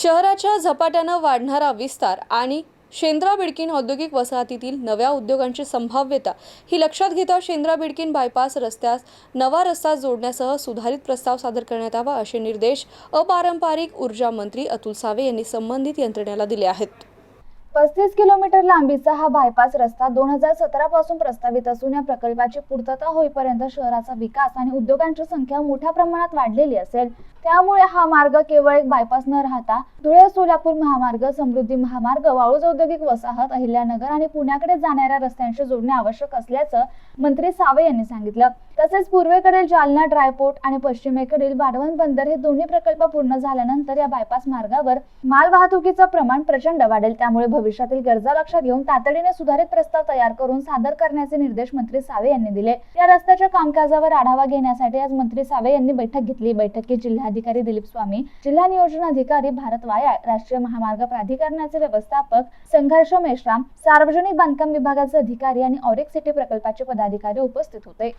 शहराच्या झपाट्यानं वाढणारा विस्तार आणि शेंद्रा बिडकीन औद्योगिक वसाहतीतील नव्या उद्योगांची संभाव्यता ही लक्षात घेता शेंद्रा बिडकीन बायपास रस्त्यास नवा रस्ता जोडण्यासह सुधारित प्रस्ताव सादर करण्यात यावा असे निर्देश अपारंपरिक ऊर्जा मंत्री अतुल सावे यांनी संबंधित यंत्रणेला दिले आहेत. पस्तीस किलोमीटर लांबीचा हा बायपास रस्ता दोन हजार सतरा पासून प्रस्तावित असून या प्रकल्पाची पूर्तता होईपर्यंत शहराचा विकास आणि उद्योगांची संख्या मोठ्या प्रमाणात वाढलेली असेल. त्यामुळे हा मार्ग केवळ एक बायपास न राहता धुळे सोलापूर महामार्ग समृद्धी महामार्ग वाळूज औद्योगिक वसाहत अहिल्यानगर आणि पुण्याकडे जाणाऱ्या रस्त्यांशी जोडणे आवश्यक असल्याचं मंत्री सावे यांनी सांगितलं. तसेच पूर्वेकडील जालना ड्रायपोर्ट आणि पश्चिमेकडील वाढवण बंदर हे दोन्ही प्रकल्प पूर्ण झाल्यानंतर या बायपास मार्गावर माल वाहतुकीचं प्रमाण प्रचंड वाढेल. त्यामुळे भविष्यातील गरजा लक्षात घेऊन तातडीने सुधारित प्रस्ताव तयार करून सादर करण्याचे निर्देश मंत्री सावे यांनी दिले. या रस्त्याच्या कामकाजावर आढावा घेण्यासाठी आज मंत्री सावे यांनी बैठक घेतली. बैठकीत जिल्हाधिकारी दिलीप स्वामी जिल्हा नियोजन अधिकारी भारत वाया राष्ट्रीय महामार्ग प्राधिकरणाचे व्यवस्थापक संघर्ष मेश्राम सार्वजनिक बांधकाम विभागाचे अधिकारी आणि ऑरिक सिटी प्रकल्पाचे पदाधिकारी उपस्थित होते.